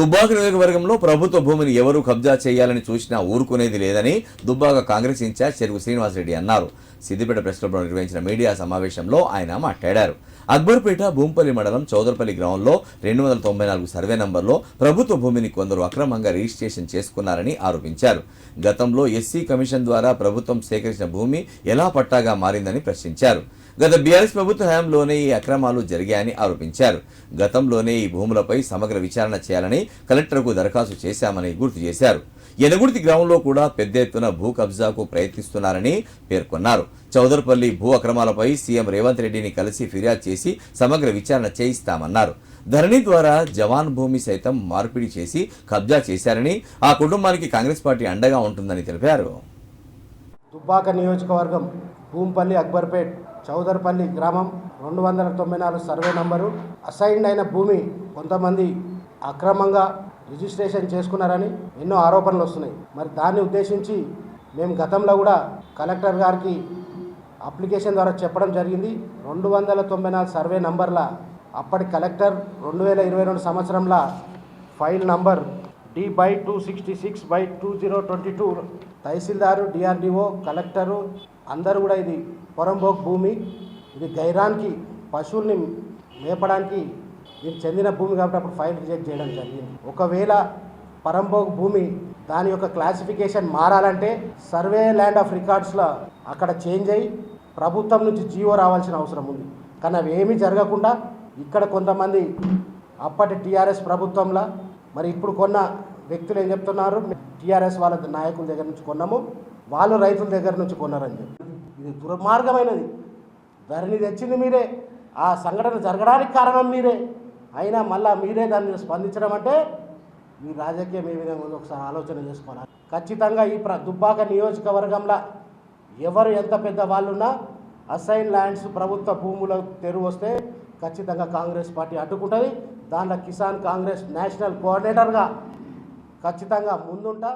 దుబ్బాక నియోజకవర్గంలో ప్రభుత్వ భూమిని ఎవరు కబ్జా చేయాలని చూసినా ఊరుకునేది లేదని దుబ్బాక కాంగ్రెస్ ఇన్ఛార్జ్ చెరుకు శ్రీనివాసరెడ్డి అన్నారు. సిద్దిపేట ప్రెస్ క్లబ్లో నిర్వహించిన మీడియా సమావేశంలో ఆయన మాట్లాడారు. అక్బర్పేట భూంపల్లి మండలం చౌదరపల్లి గ్రామంలో రెండు వందల తొంభై నాలుగు సర్వే నంబర్లో ప్రభుత్వ భూమిని కొందరు అక్రమంగా రిజిస్ట్రేషన్ చేసుకున్నారని ఆరోపించారు. గతంలో ఎస్సీ కమిషన్ ద్వారా ప్రభుత్వం సేకరించిన భూమి ఎలా పట్టాగా మారిందని ప్రశ్నించారు. గత బీఆర్ఎస్ ప్రభుత్వ హయాంలోనే ఈ అక్రమాలు జరిగాయని ఆరోపించారు. గతంలోనే ఈ భూములపై సమగ్ర విచారణ చేయాలని కలెక్టర్కు దరఖాస్తు చేశామని గుర్తు చేశారు. ఎనగుర్తి గ్రామంలో కూడా పెద్ద ఎత్తున భూ కబ్జాకు ప్రయత్నిస్తున్నారని పేర్కొన్నారు. చౌదర్పల్లి భూ అక్రమాలపై సీఎం రేవంత్ రెడ్డిని కలిసి ఫిర్యాదు చేసి సమగ్ర విచారణ చేయిస్తామన్నారు. ధరణి ద్వారా జవాన్ భూమి సైతం మార్పిడి చేసి కబ్జా చేశారని ఆ కుటుంబానికి కాంగ్రెస్ పార్టీ అండగా ఉంటుందని తెలిపారు. దుబ్బాక నియోజకవర్గం భూంపల్లి అక్బర్పేట్ చౌదర్పల్లి గ్రామం రెండు వందల తొంభై నాలుగు సర్వే నంబరు. అసైన్డ్ అయిన భూమి కొంతమంది అక్రమంగా రిజిస్ట్రేషన్ చేసుకున్నారని ఎన్నో ఆరోపణలు వస్తున్నాయి. మరి దాన్ని ఉద్దేశించి మేము గతంలో కూడా కలెక్టర్ గారికి అప్లికేషన్ ద్వారా చెప్పడం జరిగింది. రెండు వందల తొంభై నాలుగు సర్వే నంబర్ల అప్పటి కలెక్టర్ రెండు వేల ఇరవై రెండు సంవత్సరంలో file number D by two sixty six by two zero twenty two tahsildar DRDO collector అందరూ కూడా ఇది పొరంబోక్ భూమి ఇది గైరాన్కి పశువుల్ని మేపడానికి దీనికి చెందిన భూమి కాబట్టి అప్పుడు ఫైల్ రిజెక్ట్ చేయడం జరిగింది. ఒకవేళ పరంబోక్ భూమి దాని యొక్క క్లాసిఫికేషన్ మారాలంటే సర్వే ల్యాండ్ ఆఫ్ రికార్డ్స్లో అక్కడ చేంజ్ అయ్యి ప్రభుత్వం నుంచి జీవో రావాల్సిన అవసరం ఉంది. కానీ అవి ఏమీ జరగకుండా ఇక్కడ కొంతమంది అప్పటి టీఆర్ఎస్ ప్రభుత్వంలో మరి ఇప్పుడు కొన్న వ్యక్తులు ఏం చెప్తున్నారు? టీఆర్ఎస్ వాళ్ళ నాయకుల దగ్గర నుంచి కొన్నాము వాళ్ళు రైతుల దగ్గర నుంచి కొన్నారని చెప్పి. ఇది దుర్మార్గమైనది. ధరణి తెచ్చింది మీరే. ఆ సంఘటన జరగడానికి కారణం మీరే. అయినా మళ్ళా మీరే దాన్ని స్పందించడం అంటే మీ రాజకీయం ఏ విధంగా ఉందో ఒకసారి ఆలోచన చేసుకోవాలి. ఖచ్చితంగా ఈ ప్ర దుబ్బాక నియోజకవర్గంలో ఎవరు ఎంత పెద్ద వాళ్ళున్నా అసైన్ ల్యాండ్స్ ప్రభుత్వ భూముల తెరువు వస్తే ఖచ్చితంగా కాంగ్రెస్ పార్టీ అడ్డుకుంటుంది. దాంట్లో కిసాన్ కాంగ్రెస్ నేషనల్ కోఆర్డినేటర్గా ఖచ్చితంగా ముందుంటా.